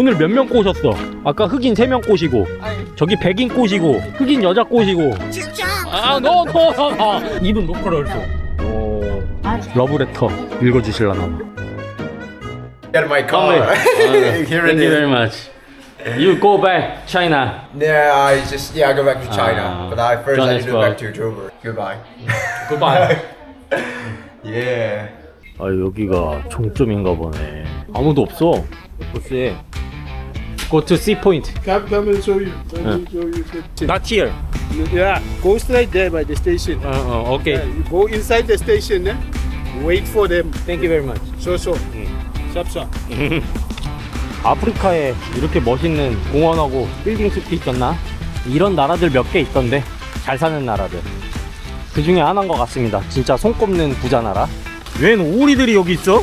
오늘 몇 명 꼬셨어? 아까 흑인 3명 꼬시고 저기 백인 꼬시고 흑인 여자 꼬시고 아, 너, 너, 너, 너. 이분 줘. 오, 러브레터 읽어주실라나 봐. Get my car. Here Thank it you is. very much. You go back China. Yeah, I just yeah, I go back to China, Ah, but I first I need to go back to Joburg. Goodbye. Goodbye. yeah. 아 여기가 종점인가 보네. 아무도 없어. 버스에. Go to C point. Come, come and show you. Let me show you. the- Not here. Yeah, go straight there by the station. 어, 어, 오케이. Yeah, you go inside the station. Eh? Wait for them. Thank you very much. So so. Shop. 아프리카에 이렇게 멋있는 공원하고 빌딩 숲이 있었나? 이런 나라들 몇 개 있던데 잘 사는 나라들 그 중에 하나인 것 같습니다 진짜 손꼽는 부자 나라 웬 오리들이 여기 있어?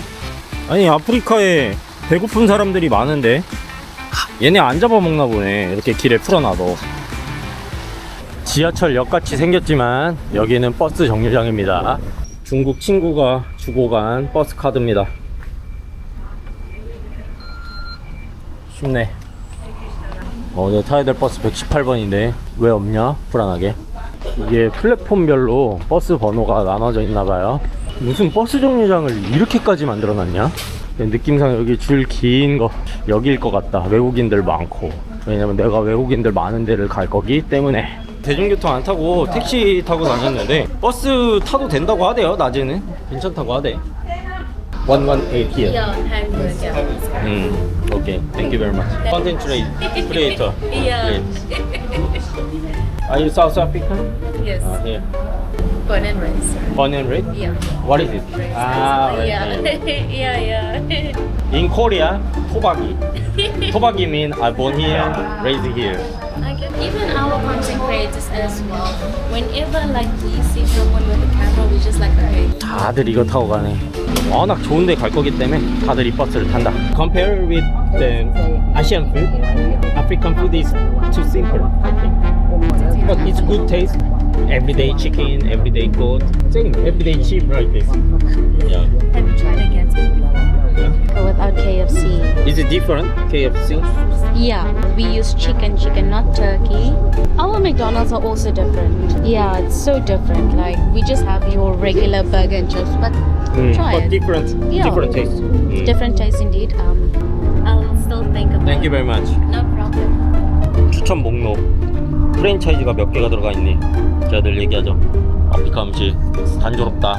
아니 아프리카에 배고픈 사람들이 많은데 얘네 안 잡아먹나 보네 이렇게 길에 풀어놔도 지하철역 같이 생겼지만 여기는 버스 정류장입니다 중국 친구가 주고 간 버스 카드입니다 쉽네. 어, 내가 타야 될 버스 118번인데 왜 없냐? 불안하게. 이게 플랫폼별로 버스 번호가 나눠져 있나 봐요. 무슨 버스 정류장을 이렇게까지 만들어 놨냐? 느낌상 여기 줄 긴 거 여기일 것 같다. 외국인들 많고. 왜냐면 내가 외국인들 많은 데를 갈 거기 때문에. 대중교통 안 타고 택시 타고 다녔는데 버스 타도 된다고 하대요. 낮에는 괜찮다고 하대. 118 here. Mm, very much. Content creator. creator. Yeah. Great. Are you South African? Yes. Uh, here. Born and raised. Born and raised? Yeah. What is it? Ah, right, yeah. right. yeah, yeah. In Korea, 토박이. 토박이 mean I born here, raised here. Okay. Even our content creators as well. Whenever like we see someone with a camera, we just like okay. 다들 이거 타고 가네. 워낙 좋은데 갈 거기 때문에 다들 이 버스를 탄다. Compare with the Asian food, African food is too simple. I think. But it's good taste. Everyday chicken, everyday goat, same everyday cheap like this. Yeah. Have you tried again before? without KFC. Is it different? KFC? Yeah, we use chicken, chicken, not turkey. Our McDonald's are also different. Yeah, it's so different. Like we just have your regular burger and chips, but Mm, try but it. different, Yeah. different taste. Mm. Different taste indeed. Um, I'll still think about Thank you very much. No problem. 추천 목록 프랜차이즈가 몇 개가 들어가 있니? 제가 늘 얘기하죠. 아프리카 음식 단조롭다,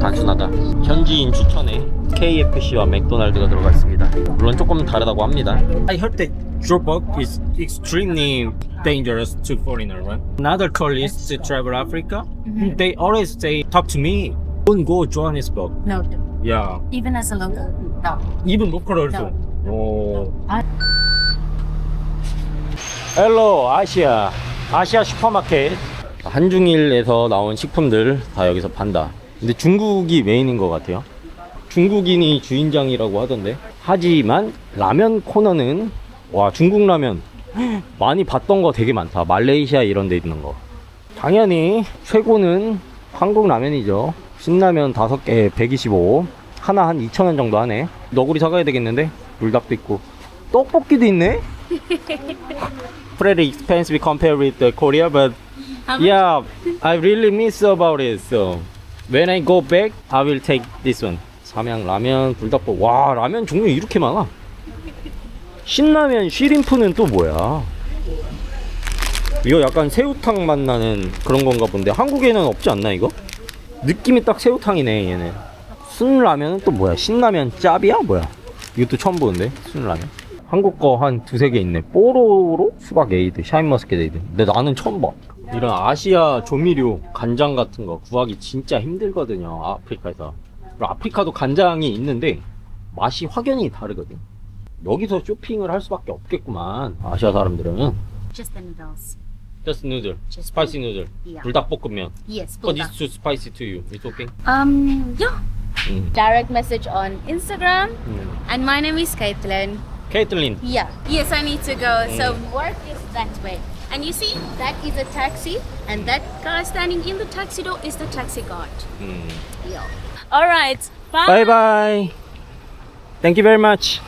단순하다. 현지인 추천에 KFC와 맥도날드가 들어가 있습니다. 물론 조금 다르다고 합니다. I heard that Joburg is extremely dangerous to foreigner, right? Another tourists to travel Africa, they always say, talk to me. Don't go Johannesburg. No. Yeah, Even as a local. No. even local also. 오. I- 헬로 아시아. 아시아 슈퍼마켓. 한중일에서 나온 식품들 다 여기서 판다. 근데 중국이 메인인 것 같아요. 중국인이 주인장이라고 하던데. 하지만 라면 코너는 와 중국 라면. 많이 봤던 거 되게 많다. 말레이시아 이런 데 있는 거. 당연히 최고는 한국 라면이죠. 신라면 5개 125 하나 한 2,000원 정도 하네. 너구리 사가야 되겠는데? 불닭도 있고. 떡볶이도 있네 pretty expensive compared with the Korea, but How much? yeah, I really miss about it. So when I go back, I will take this one. 삼양 라면, 불닭볶. 와, 라면 종류 이렇게 많아. 신라면 쉬림프는 또 뭐야? 이거 약간 새우탕 맛 나는 그런 건가 본데 한국에는 없지 않나 이거? 느낌이 딱 새우탕이네 얘는. 순라면은 또 뭐야? 신라면 짭이야 뭐야? 이것도 처음 보는데 순라면. 한국 거 한 두세 개 있네. 뽀로로, 수박 에이드, 샤인머스켓 에이드. 근데 나는 처음 봐. 이런 아시아 조미료, 간장 같은 거 구하기 진짜 힘들거든요. 아프리카에서. 그리고 아프리카도 간장이 있는데 맛이 확연히 다르거든. 여기서 쇼핑을 할 수밖에 없겠구만. 아시아 사람들은. Just the noodles. Just noodle, Just spicy noodle, Yeah. 불닭볶음면. Yes. But it's too spicy to you. It's okay. Um. Yeah. 음. Direct message on Instagram. 음. And my name is Caitlin. 케이틀린. Yeah. Yes, I need to go. So work is that way. And you see, that is a taxi, and that guy standing in the taxi door is the taxi guard. 음. Yeah. All right. Bye. Bye bye. Thank you very much.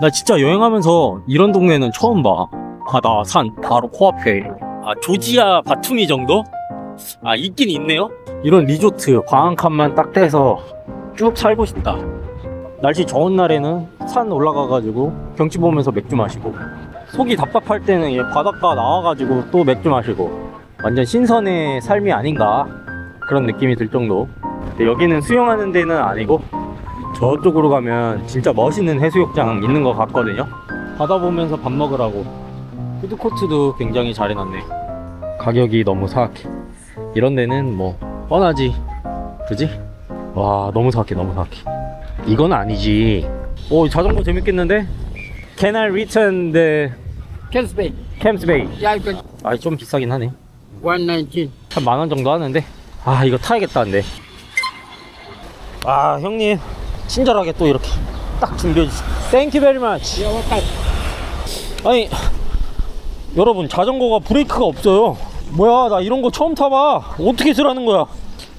나 진짜 여행하면서 이런 동네는 처음 봐. 바다, 산, 바로 코앞에. 아, 조지아 바투미 정도? 아, 있긴 있네요? 이런 리조트, 광한 칸만 딱 떼서 쭉 살고 싶다. 날씨 좋은 날에는 산 올라가가지고 경치 보면서 맥주 마시고, 속이 답답할 때는 얘 바닷가 나와가지고 또 맥주 마시고, 완전 신선의 삶이 아닌가. 그런 느낌이 들 정도. 근데 여기는 수영하는 데는 아니고, 저쪽으로 가면 진짜 멋있는 해수욕장 있는 것 같거든요. 바다 보면서 밥 먹으라고. 푸드코트도 굉장히 잘 해놨네. 가격이 너무 사악해. 이런 데는 뭐 뻔하지. 그지? 와 너무 사악해 너무 사악해. 이건 아니지. 오 자전거 재밌겠는데? Can I return the Camps Bay. Camps Bay? Yeah, you can. 아좀 비싸긴 하네. 119. 한 만 원 정도 하는데 아 이거 타야겠다 근데 아 형님 친절하게 또 이렇게 딱 준비해 주시 땡큐 베리 마치 아니 여러분 자전거가 브레이크가 없어요 뭐야 나 이런 거 처음 타봐. 어떻게 쓰라는 거야?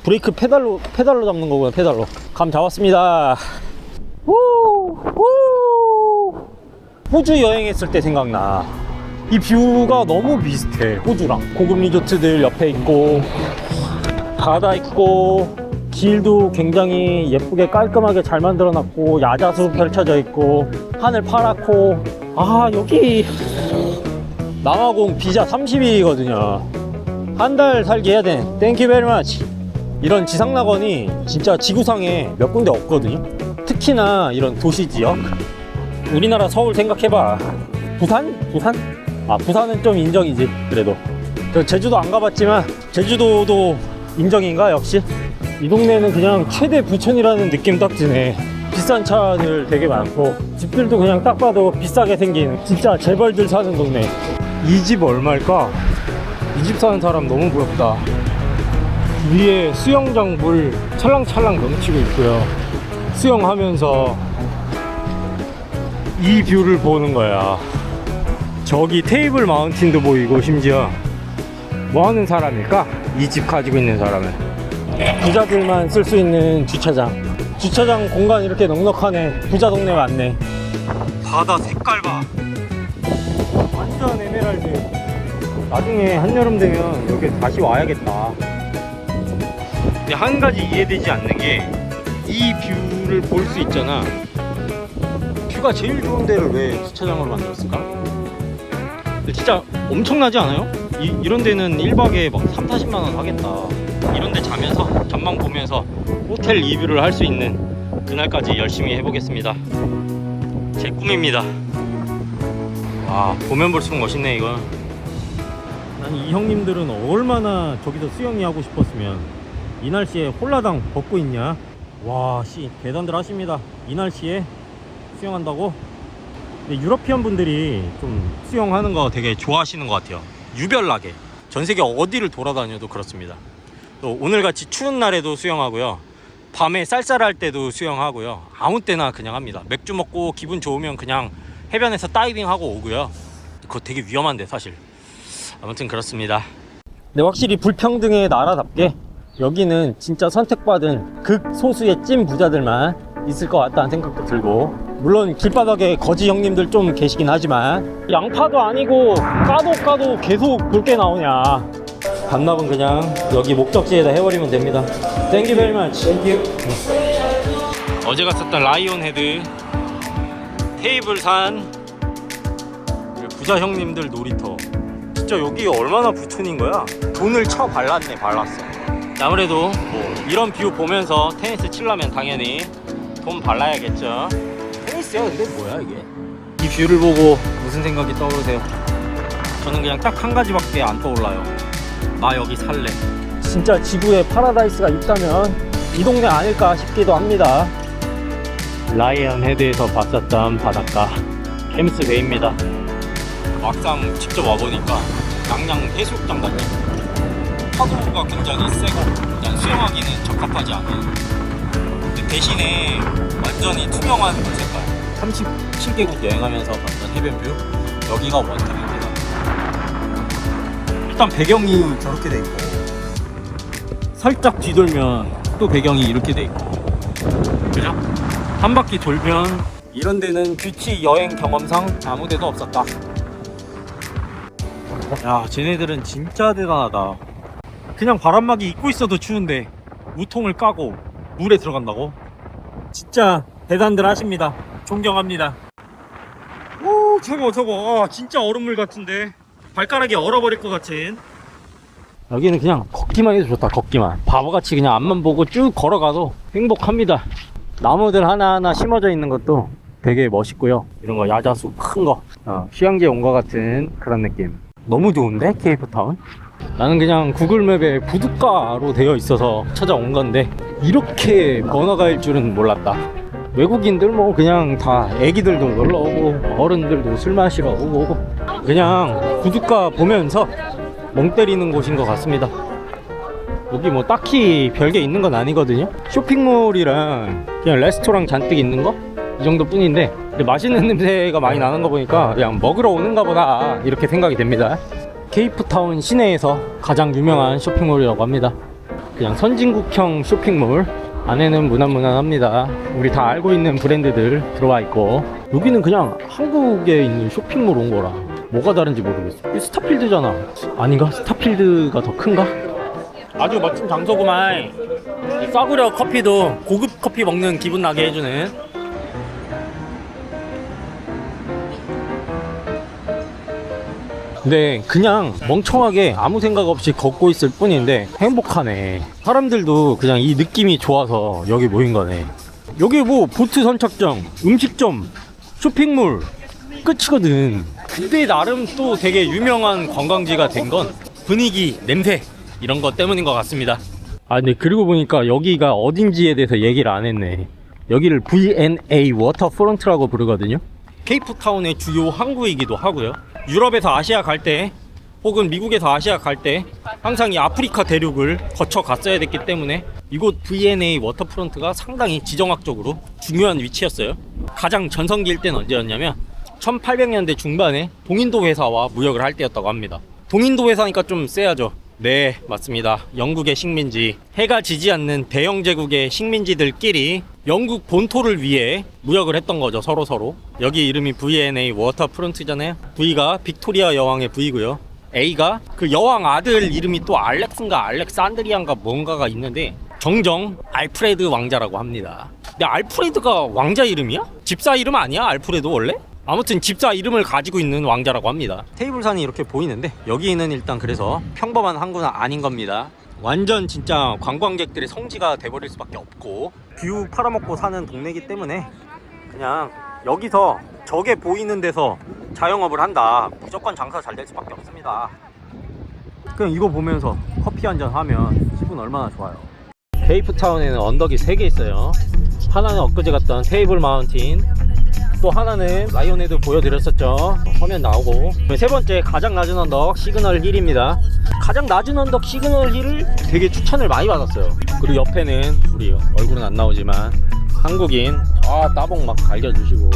브레이크 페달로 페달로 잡는 거구나 페달로. 감 잡았습니다. 우, 우. 호주 여행했을 때 생각나. 이 뷰가 너무 비슷해 호주랑. 고급 리조트들 옆에 있고 바다 있고 길도 굉장히 예쁘게 깔끔하게 잘 만들어 놨고 야자수 펼쳐져 있고 하늘 파랗고. 아 여기. 남아공 비자 30일이거든요 한 달 살기 해야 돼. 땡큐 베리 마치 이런 지상 낙원이 진짜 지구상에 몇 군데 없거든요. 특히나 이런 도시 지역. 우리나라 서울 생각해봐. 부산? 부산? 아 부산은 좀 인정이지 그래도. 저 제주도 안 가봤지만 제주도도 인정인가 역시? 이 동네는 그냥 최대 부천이라는 느낌 딱 드네. 비싼 차들 되게 많고 집들도 그냥 딱 봐도 비싸게 생긴 진짜 재벌들 사는 동네. 이 집 얼마일까? 이 집 사는 사람 너무 부럽다. 위에 수영장 물 찰랑찰랑 넘치고 있고요. 수영하면서 이 뷰를 보는 거야. 저기 테이블 마운틴도 보이고 심지어 뭐 하는 사람일까? 이 집 가지고 있는 사람은. 부자들만 쓸 수 있는 주차장. 주차장 공간 이렇게 넉넉하네. 부자 동네 맞네. 바다 색깔 봐. 완전 에메랄드 나중에 한여름 되면 여기 다시 와야겠다 근데 한 가지 이해되지 않는 게 이 뷰를 볼 수 있잖아 뷰가 제일 좋은 데를 왜 주차장으로 만들었을까? 근데 진짜 엄청나지 않아요? 이, 이런 데는 1박에 막 3, 40만 원 하겠다. 이런 데 자면서 전망 보면서 호텔 리뷰를 할 수 있는 그날까지 열심히 해보겠습니다. 제 꿈입니다. 와, 보면 볼수록 멋있네, 이건. 난이 형님들은 얼마나 저기서 수영이 하고 싶었으면 이 날씨에 홀라당 벗고 있냐? 와, 씨, 대단들 하십니다. 이 날씨에 수영한다고? 유러피언 분들이 좀 수영하는 거 되게 좋아하시는 것 같아요. 유별나게. 전 세계 어디를 돌아다녀도 그렇습니다. 또 오늘같이 추운 날에도 수영하고요. 밤에 쌀쌀할 때도 수영하고요. 아무 때나 그냥 합니다. 맥주 먹고 기분 좋으면 그냥 해변에서 다이빙하고 오고요. 그거 되게 위험한데 사실. 아무튼 그렇습니다. 근데 확실히 불평등의 나라답게 여기는 진짜 선택받은 극소수의 찐 부자들만 있을 것 같다는 생각도 들고 물론 길바닥에 거지 형님들 좀 계시긴 하지만 양파도 아니고 까도 까도 계속 굵게 나오냐. 반납은 그냥 여기 목적지에다 해버리면 됩니다. 땡큐 베리 마치 땡큐 어제 갔었던 라이온 헤드 테이블산 그리고 부자 형님들 놀이터 진짜 여기 얼마나 부촌인 거야? 돈을 쳐 발랐네 발랐어. 아무래도 뭐 이런 뷰 보면서 테니스 치려면 당연히 돈 발라야겠죠. 테니스야 근데 뭐야 이게? 이 뷰를 보고 무슨 생각이 떠오르세요? 저는 그냥 딱 한 가지밖에 안 떠올라요. 나 여기 살래. 진짜 지구에 파라다이스가 있다면 이 동네 아닐까 싶기도 합니다. 라이언 헤드에서 봤었던 바닷가. 캠스 베이입니다. 막상 직접 와보니까 양양 해수욕장 같네 파도가 굉장히 세고 일단 수영하기는 적합하지 않은 대신에 완전히 투명한 색깔 37개국 여행하면서 봤던 해변뷰 여기가 원탑입니다 일단 배경이 저렇게 돼 있고 살짝 뒤돌면 또 배경이 이렇게 돼 있고 그죠? 한 바퀴 돌면 이런 데는 뷰티 여행 경험상 아무 데도 없었다. 야, 쟤네들은 진짜 대단하다. 그냥 바람막이 입고 있어도 추운데 우통을 까고 물에 들어간다고? 진짜 대단들 하십니다. 존경합니다. 오, 저거 저거. 아, 진짜 얼음물 같은데. 발가락이 얼어버릴 것 같은. 여기는 그냥 걷기만 해도 좋다. 걷기만. 바보같이 그냥 앞만 보고 쭉 걸어가도 행복합니다. 나무들 하나하나 심어져 있는 것도 되게 멋있고요. 이런 거 야자수 큰 거. 어, 휴양지 온 것 같은 그런 느낌. 너무 좋은데 케이프타운? 나는 그냥 구글맵에 부둣가로 되어 있어서 찾아온 건데 이렇게 번화가일 줄은 몰랐다. 외국인들 뭐 그냥 다 애기들도 놀러 오고 어른들도 술 마시러 오고 그냥 부둣가 보면서 멍 때리는 곳인 것 같습니다. 여기 뭐 딱히 별게 있는 건 아니거든요. 쇼핑몰이랑 그냥 레스토랑 잔뜩 있는 거? 이 정도 뿐인데 맛있는 냄새가 많이 나는 거 보니까 그냥 먹으러 오는가 보다 이렇게 생각이 됩니다. 케이프타운 시내에서 가장 유명한 쇼핑몰이라고 합니다. 그냥 선진국형 쇼핑몰 안에는 무난무난합니다. 우리 다 알고 있는 브랜드들 들어와 있고 여기는 그냥 한국에 있는 쇼핑몰 온 거라 뭐가 다른지 모르겠어. 이 스타필드잖아. 아닌가? 스타필드가 더 큰가? 아주 멋진 장소구만. 이 싸구려 커피도 고급 커피 먹는 기분 나게 해주는 근데 그냥 멍청하게 아무 생각 없이 걷고 있을 뿐인데 행복하네. 사람들도 그냥 이 느낌이 좋아서 여기 모인 거네. 여기 뭐 보트 선착장, 음식점, 쇼핑몰 끝이거든. 근데 나름 또 되게 유명한 관광지가 된 건 분위기, 냄새 이런 것 때문인 것 같습니다. 아 근데 그리고 보니까 여기가 어딘지에 대해서 얘기를 안 했네. 여기를 V&A 워터프론트라고 부르거든요. 케이프타운의 주요 항구이기도 하고요. 유럽에서 아시아 갈 때 혹은 미국에서 아시아 갈 때 항상 이 아프리카 대륙을 거쳐 갔어야 됐기 때문에 이곳 V&A 워터프론트가 상당히 지정학적으로 중요한 위치였어요. 가장 전성기일 때는 언제였냐면 1800년대 중반에 동인도 회사와 무역을 할 때였다고 합니다. 동인도 회사니까 좀 세야죠. 네, 맞습니다. 영국의 식민지, 해가 지지 않는 대영 제국의 식민지들끼리 영국 본토를 위해 무역을 했던 거죠, 서로 서로. 여기 이름이 V&A 워터프론트잖아요. V가 빅토리아 여왕의 V고요. A가 그 여왕 아들 이름이 또 알렉스인가 알렉산드리안가 뭔가가 있는데 정정 알프레드 왕자라고 합니다. 근데 알프레드가 왕자 이름이야? 집사 이름 아니야? 알프레드 원래? 아무튼 집사 이름을 가지고 있는 왕자라고 합니다. 테이블산이 이렇게 보이는데 여기는 일단 그래서 평범한 항구는 아닌 겁니다. 완전 진짜 관광객들의 성지가 돼버릴 수밖에 없고 뷰 팔아먹고 사는 동네이기 때문에 그냥 여기서 저게 보이는 데서 자영업을 한다. 무조건 장사 잘 될 수밖에 없습니다. 그냥 이거 보면서 커피 한 잔 하면 기분 얼마나 좋아요. 케이프타운에는 언덕이 3개 있어요. 하나는 엊그제 갔던 테이블 마운틴, 또 하나는 라이온헤드 보여드렸었죠. 화면 나오고. 세 번째 가장 낮은 언덕 시그널 힐입니다. 가장 낮은 언덕 시그널 힐을 되게 추천을 많이 받았어요. 그리고 옆에는 우리 얼굴은 안 나오지만 한국인 아 따봉 막 갈겨주시고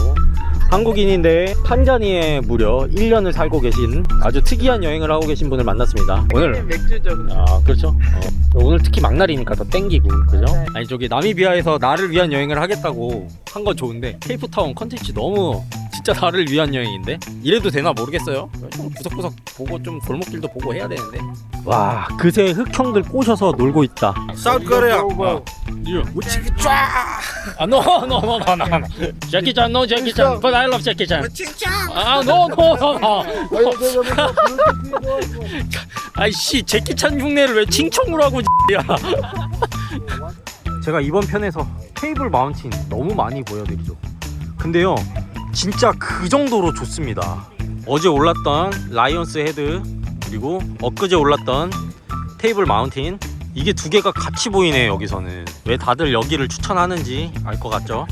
한국인인데 탄자니에 무려 1년을 살고 계신 아주 특이한 여행을 하고 계신 분을 만났습니다. 오늘 맥주죠. 아 그렇죠. 어. 오늘 특히 막날이니까 더 땡기고 그죠? 아니 저기 나미비아에서 나를 위한 여행을 하겠다고 한 건 좋은데 케이프타운 컨텐츠 너무 진짜 나를 위한 여행인데 이래도 되나 모르겠어요. 좀 구석구석 보고 좀 골목길도 보고 해야 되는데. 와 그새 흑형들 꼬셔서 놀고 있다. South Korea. 우치기 쫙. 아 no no no no no. Jackie Chan no Jackie Chan. But I love Jackie Chan. 아 no no no no. 아이씨 제키 찬 흉내를 왜 칭청으로 하고 야 제가 이번 편에서 테이블 마운틴 너무 많이 보여드리죠 근데요 진짜 그 정도로 좋습니다 어제 올랐던 라이언스 헤드 그리고 엊그제 올랐던 테이블 마운틴 이게 두 개가 같이 보이네 여기서는. 왜 다들 여기를 추천하는지 알 것 같죠?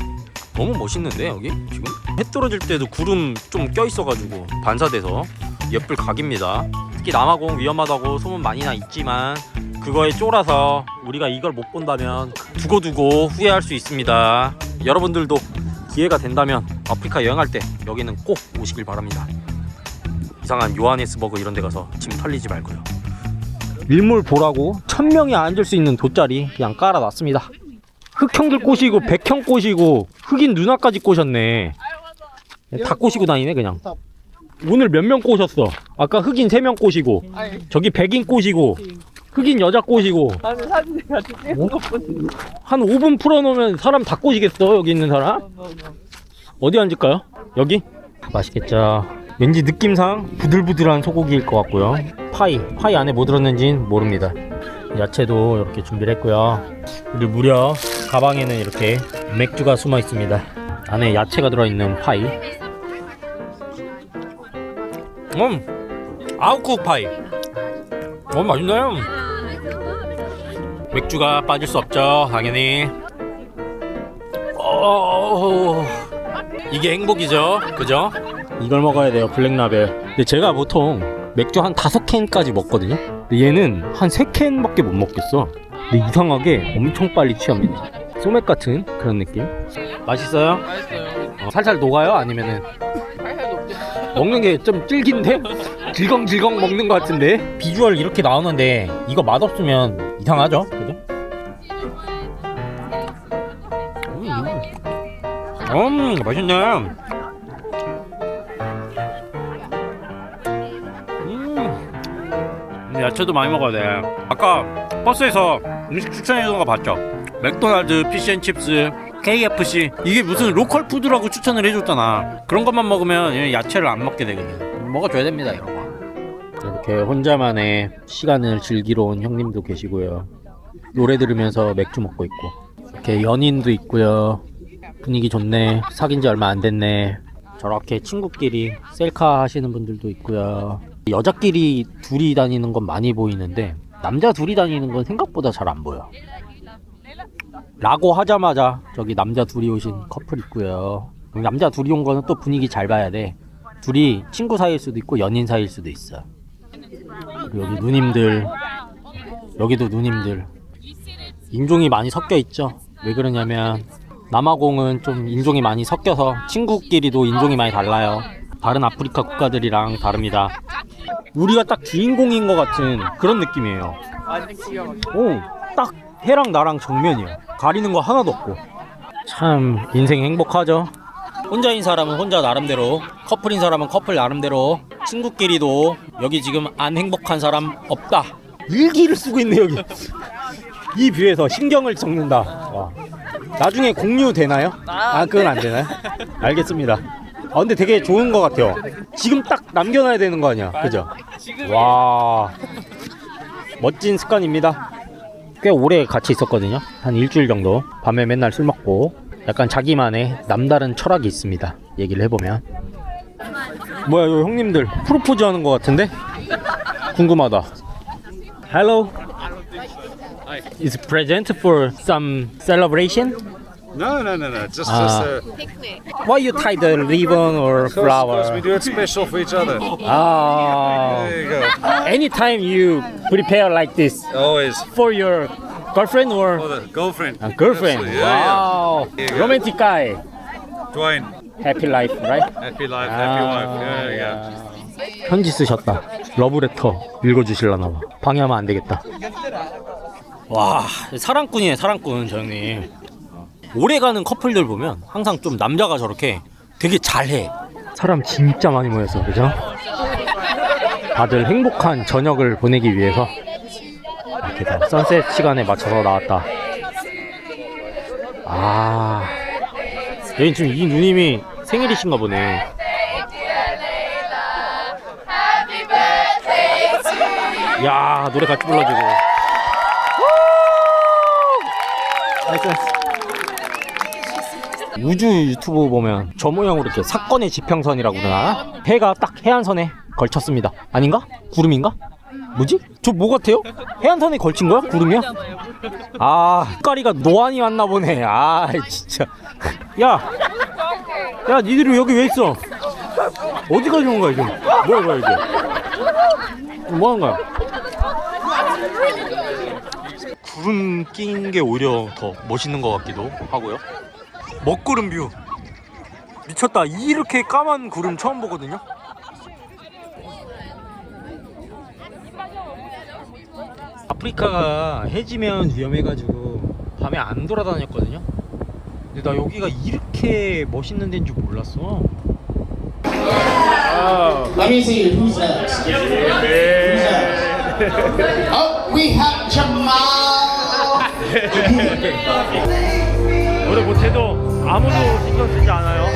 너무 멋있는데 여기? 지금? 해 떨어질 때도 구름 좀 껴있어가지고 반사돼서 예쁠 각입니다. 특히 남아공 위험하다고 소문 많이 나 있지만 그거에 쫄아서 우리가 이걸 못 본다면 두고두고 후회할 수 있습니다. 여러분들도 기회가 된다면 아프리카 여행할 때 여기는 꼭 오시길 바랍니다. 이상한 요하네스버그 이런 데 가서 짐 털리지 말고요 밀물 보라고 천 명이 앉을 수 있는 돗자리 그냥 깔아놨습니다 흑형들 꼬시고 백형 꼬시고 흑인 누나까지 꼬셨네. 다 꼬시고 다니네 그냥. 오늘 몇 명 꼬셨어? 아까 흑인 3명 꼬시고 저기 백인 꼬시고 흑인 여자 꼬시고. 한 5분 풀어놓으면 사람 다 꼬시겠어 여기 있는 사람? 어디 앉을까요? 여기? 맛있겠죠 왠지 느낌상 부들부들한 소고기일 것 같고요. 파이 파이 안에 뭐 들었는지는 모릅니다. 야채도 이렇게 준비를 했고요. 그리고 무려 가방에는 이렇게 맥주가 숨어 있습니다. 안에 야채가 들어있는 파이. 음 아웃쿡 파이. 어 맛있네요. 맥주가 빠질 수 없죠 당연히. 어... 이게 행복이죠 그죠? 이걸 먹어야 돼요 블랙라벨 근데 제가 보통 맥주 한 다섯 캔까지 먹거든요 근데 얘는 한 세 캔밖에 못 먹겠어 근데 이상하게 엄청 빨리 취합니다 소맥 같은 그런 느낌 맛있어요? 맛있어요. 어, 살살 녹아요? 아니면은 살살 녹죠. 먹는 게 좀 질긴데? 질겅질겅 먹는 것 같은데? 비주얼 이렇게 나오는데 이거 맛없으면 이상하죠? 그죠? 음, 음 맛있네. 야채도 많이 먹어야 돼. 아까 버스에서 음식 추천해주는 거 봤죠? 맥도날드, 피시앤칩스, KFC 이게 무슨 로컬 푸드라고 추천을 해줬잖아. 그런 것만 먹으면 얘 야채를 안 먹게 되거든. 먹어줘야 됩니다 이런 거. 이렇게 혼자만의 시간을 즐기러 온 형님도 계시고요. 노래 들으면서 맥주 먹고 있고 이렇게 연인도 있고요. 분위기 좋네. 사귄 지 얼마 안 됐네. 저렇게 친구끼리 셀카 하시는 분들도 있고요. 여자끼리 둘이 다니는 건 많이 보이는데 남자 둘이 다니는 건 생각보다 잘 안 보여. 라고 하자마자 저기 남자 둘이 오신 커플 있고요. 남자 둘이 온 거는 또 분위기 잘 봐야 돼. 둘이 친구 사이일 수도 있고 연인 사이일 수도 있어. 그리고 여기 누님들, 여기도 누님들. 인종이 많이 섞여 있죠. 왜 그러냐면 남아공은 좀 인종이 많이 섞여서 친구끼리도 인종이 많이 달라요. 다른 아프리카 국가들이랑 다릅니다. 우리가 딱 주인공인 것 같은 그런 느낌이에요. 오, 딱 해랑 나랑 정면이야. 가리는 거 하나도 없고. 참 인생 행복하죠. 혼자인 사람은 혼자 나름대로, 커플인 사람은 커플 나름대로, 친구끼리도 여기 지금 안 행복한 사람 없다. 일기를 쓰고 있네 여기. 이 뷰에서 신경을 적는다. 와. 나중에 공유 되나요? 아 그건 안 되나요? 알겠습니다. 아 근데 되게 좋은 것 같아요. 지금 딱 남겨놔야 되는 거 아니야, 그죠? 와 멋진 습관입니다. 꽤 오래 같이 있었거든요. 한 일주일 정도. 밤에 맨날 술 먹고 약간 자기만의 남다른 철학이 있습니다. 얘기를 해보면. 뭐야, 요 형님들 프로포즈 하는 것 같은데? 궁금하다. Hello. Is present for some celebration? No, no, no, no. Just, Ah. just uh, Why you tie the ribbon or because, because flower? we do it special for each other. Ah. There you go. Anytime you prepare like this Always for your girlfriend or for the girlfriend. a girlfriend. Absolutely, Yeah, wow. There you go. Romantic guy. yeah. Dwayne, Happy life, right? happy life, happy wife. Yeah, yeah. 편지 쓰셨다. 러브레터 읽어주실라나 봐. 방해하면 안 되겠다. 와, 사랑꾼이에요, 사랑꾼, 저 형님. 오래가는 커플들 보면 항상 좀 남자가 저렇게 되게 잘해. 사람 진짜 많이 모였어, 그죠? 다들 행복한 저녁을 보내기 위해서 이렇게 다 선셋 시간에 맞춰서 나왔다. 아, 여기 지금 이 누님이 생일이신가 보네. 야 노래 같이 불러주고 나이스 나이스. 우주 유튜브 보면 저 모양으로 이렇게 사건의 지평선이라고 그러나 해가 딱 해안선에 걸쳤습니다 아닌가? 구름인가? 뭐지? 저 뭐 같아요? 해안선에 걸친 거야? 구름이야? 아 색깔이가 노안이 왔나 보네 아 진짜 야! 야 니들이 여기 왜 있어? 어디 가려는 거야 지금? 뭐야 뭐야 이게 뭐 하는 거야? 구름 낀 게 오히려 더 멋있는 것 같기도 하고요. 먹구름 뷰. 미쳤다. 이렇게 까만 구름 처음 보거든요. 아프리카가 해지면 위험해가지고 밤에 안 돌아다녔거든요. 근데 나 여기가 이렇게 멋있는 데인 줄 몰랐어. Let me see who's next. Who's next? Oh, we have Jamal. 노래 못해도 아무도 신경 쓰지 않아요.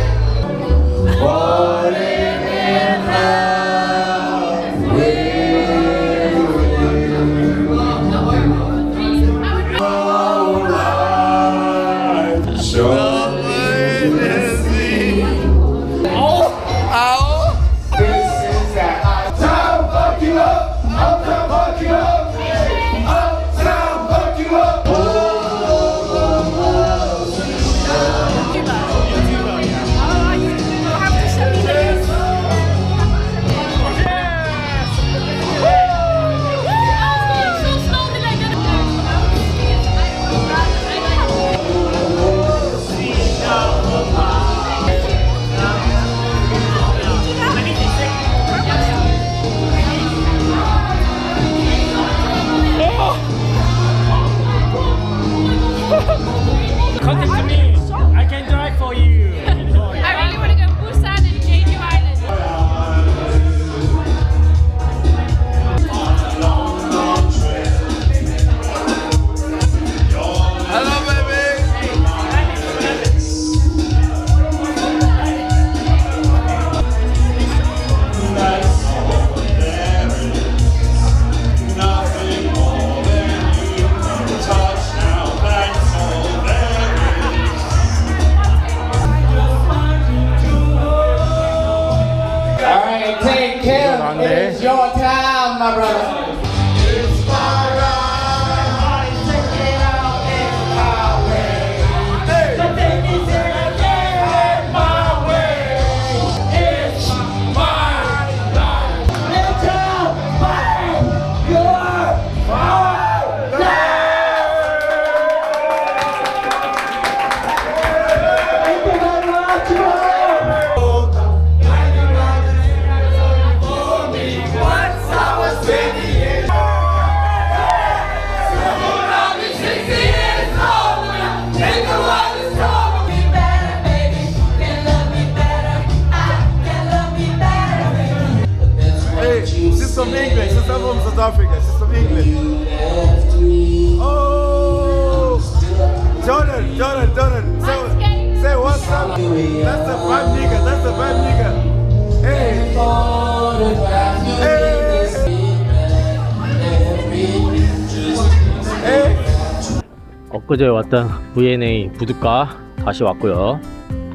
엊그제 왔던 V&A 부둣가 다시 왔고요.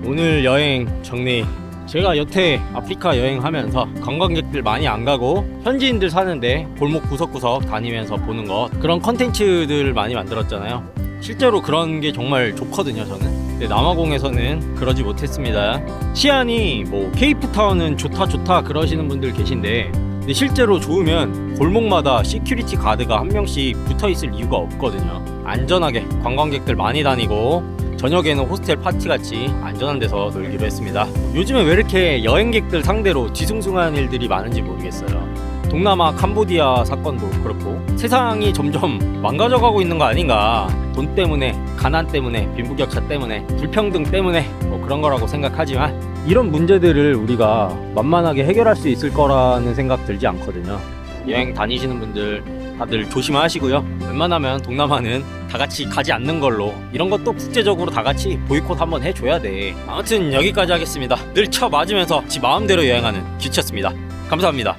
오늘 여행 정리. 제가 여태 아프리카 여행하면서 관광객들 많이 안 가고 현지인들 사는데 골목 구석구석 다니면서 보는 것 그런 컨텐츠들 많이 만들었잖아요. 실제로 그런 게 정말 좋거든요, 저는. 남아공에서는 그러지 못했습니다. 시안이 뭐 케이프타운은 좋다 좋다 그러시는 분들 계신데 근데 실제로 좋으면 골목마다 시큐리티 가드가 한 명씩 붙어 있을 이유가 없거든요. 안전하게 관광객들 많이 다니고 저녁에는 호스텔 파티 같이 안전한 데서 놀기로 했습니다. 요즘에 왜 이렇게 여행객들 상대로 뒤숭숭한 일들이 많은지 모르겠어요. 동남아 캄보디아 사건도 그렇고 세상이 점점 망가져가고 있는 거 아닌가. 돈 때문에 가난 때문에 빈부격차 때문에 불평등 때문에 뭐 그런 거라고 생각하지만 이런 문제들을 우리가 만만하게 해결할 수 있을 거라는 생각 들지 않거든요. 여행 다니시는 분들 다들 조심하시고요. 웬만하면 동남아는 다 같이 가지 않는 걸로 이런 것도 국제적으로 다 같이 보이콧 한번 해줘야 돼. 아무튼 여기까지 하겠습니다. 늘 쳐 맞으면서 지 마음대로 여행하는 규치였습니다. 감사합니다